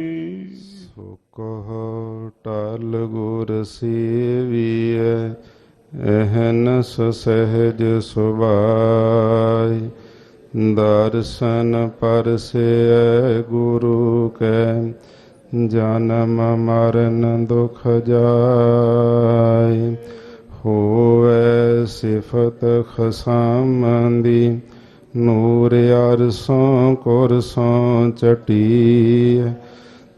ਸੁਖ ਟਲ ਗੁਰ ਸੇਵੀਐ ਅਹਨਸ ਸਹਿਜ ਸੁਭਾਈ ਦਰਸ਼ਨ ਪਰਸੈ ਗੁਰੂ ਕੈ, ਜਨਮ ਮਰਨ ਦੁਖ ਜਾਈ ਹੋਵੇ ਸਿਫਤ ਖਸਾਮੰਦੀ, ਨੂਰ ਅਰਸੋਂ ਕੁਰਸੋਂ ਚਟੀ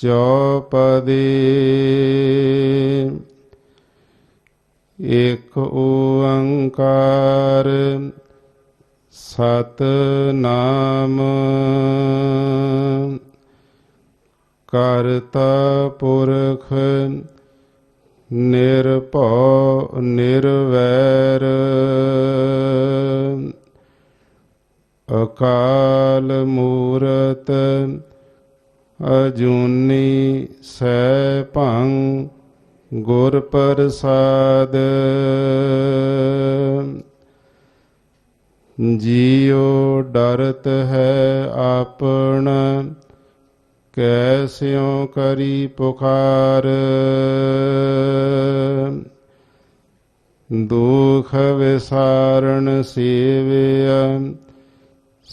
ਚੌਪਦੀ। ਇਕ ਓੰਕਾਰ ਸਤ ਨਾਮ ਕਰਤਾ ਪੁਰਖ ਨਿਰਭਉ ਨਿਰਵੈਰ। ਅਕਾਲ ਮੂਰਤ ਅਜੂਨੀ ਸੈਭੰ ਗੁਰ ਪ੍ਰਸਾਦ। ਜੀਉ ਡਰਤ ਹੈ ਆਪਣ ਕੈਸਿਉ ਕਰੀ ਪੁਕਾਰ ਦੁਖ ਵਿਸਾਰਣ ਸੇਵਿਆ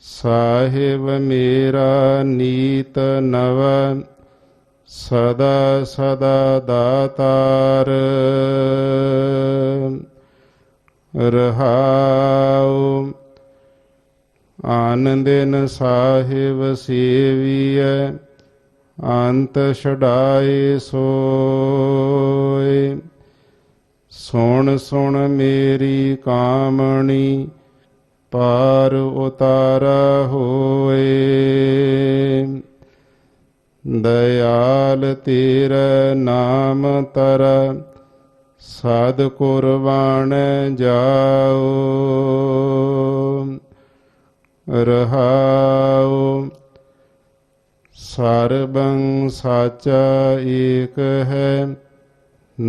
ਸਾਹਿਬ ਮੇਰਾ ਨੀਤ ਨਵ, ਸਦਾ ਸਦਾ ਦਾਤਾਰ। ਰਹਾਉ, ਆਨੰਦਨ ਸਾਹਿਬ ਸੇਵੀਐ, ਅੰਤ ਛਡਾਏ ਸੋਏ। ਸੁਣ ਸੁਣ ਮੇਰੀ ਕਾਮਣੀ ਪਾਰ ਉਤਾਰਾ ਹੋਏ। ਦਇਆਲ ਤੇਰਾ ਨਾਮ ਤਰ ਸਾਧ ਕੁਰਬਾਨ ਜਾਓ। ਰਹਾਉ, ਸਰਬੰ ਸਾਚਾ ਏਕ ਹੈ,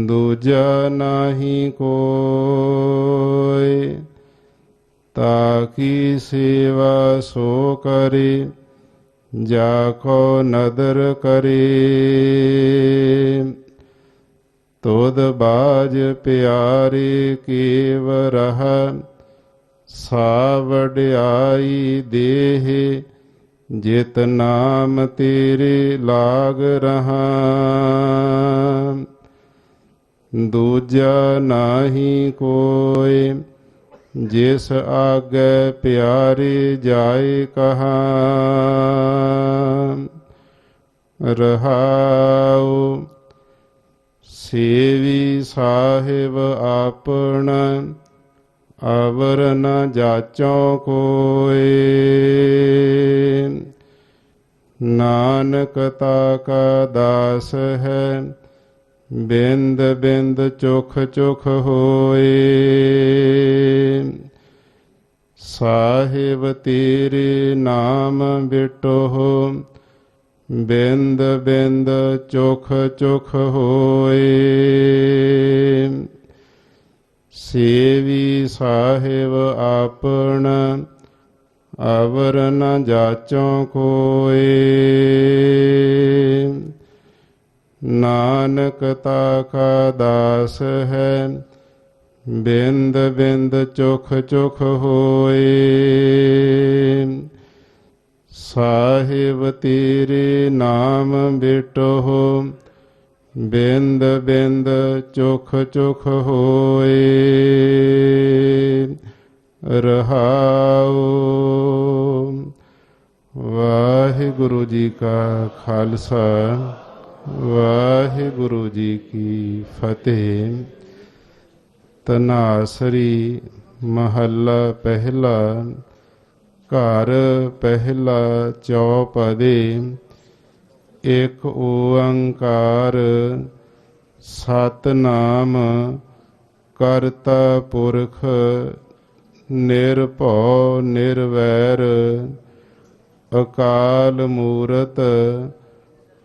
ਦੂਜਾ ਨਹੀਂ ਕੋਈ। ਤਾਕੀ ਸੇਵਾ ਸੋ ਕਰੇ, ਜਾ ਕੋ ਨਦਰ ਕਰੇ। ਤੋਦ ਬਾਜ ਪਿਆਰੇ ਕੇਵ ਰਹ ਸਾ ਵਡਿਆਈ ਦੇਹ, ਜਿਤ ਨਾਮ ਤੇਰੇ ਲਾਗ ਰਹਾ। ਦੂਜਾ ਨਾਹੀ ਕੋਈ ਜਿਸ ਆਗੇ ਪਿਆਰੇ ਜਾਏ ਕਹਾ। ਰਹਾਉ ਸੇਵੀ ਸਾਹਿਬ ਆਪਣਾ, ਅਵਰ ਨ ਜਾਚੋ ਕੋਏ। ਨਾਨਕ ਤਾ ਕਾ ਦਾਸ ਹੈ ਬਿੰਦ ਬਿੰਦ ਚੁਖ ਚੁਖ ਹੋਏ ਸਾਹਿਬ ਤੇਰੇ ਨਾਮ ਬਿਟੋ ਬਿੰਦ ਬਿੰਦ ਚੁਖ ਚੁਖ ਹੋਏ ਸੇਵੀ ਸਾਹਿਬ ਆਪਣਾ ਅਵਰ ਨ ਜਾਚੋ ਕੋਏ ਨਾਨਕ ਤਾ ਕਾ ਦਾਸ ਹੈ, ਬਿੰਦ ਬਿੰਦ ਚੁਖ ਚੁਖ ਹੋਏ। ਸਾਹਿਬ ਤੇਰੇ ਨਾਮ ਬਿਟੋ ਬਿੰਦ ਬਿੰਦ ਚੁਖ ਚੁਖ ਹੋਏ। ਰਹਾਉ। ਵਾਹਿਗੁਰੂ ਜੀ ਕਾ ਖਾਲਸਾ। ਵਾਹਿਗੁਰੂ ਜੀ ਕੀ ਫਤਿਹ। ਤਨਾਸਰੀ ਮਹੱਲਾ ਪਹਿਲਾ, ਘਰ ਪਹਿਲਾ ਚੌਪਦੇ। ਇੱਕ ਓੰਕਾਰ, ਸਤਨਾਮ ਕਰਤਾ ਪੁਰਖ, ਨਿਰਭਉ ਨਿਰਵੈਰ, ਅਕਾਲ ਮੂਰਤ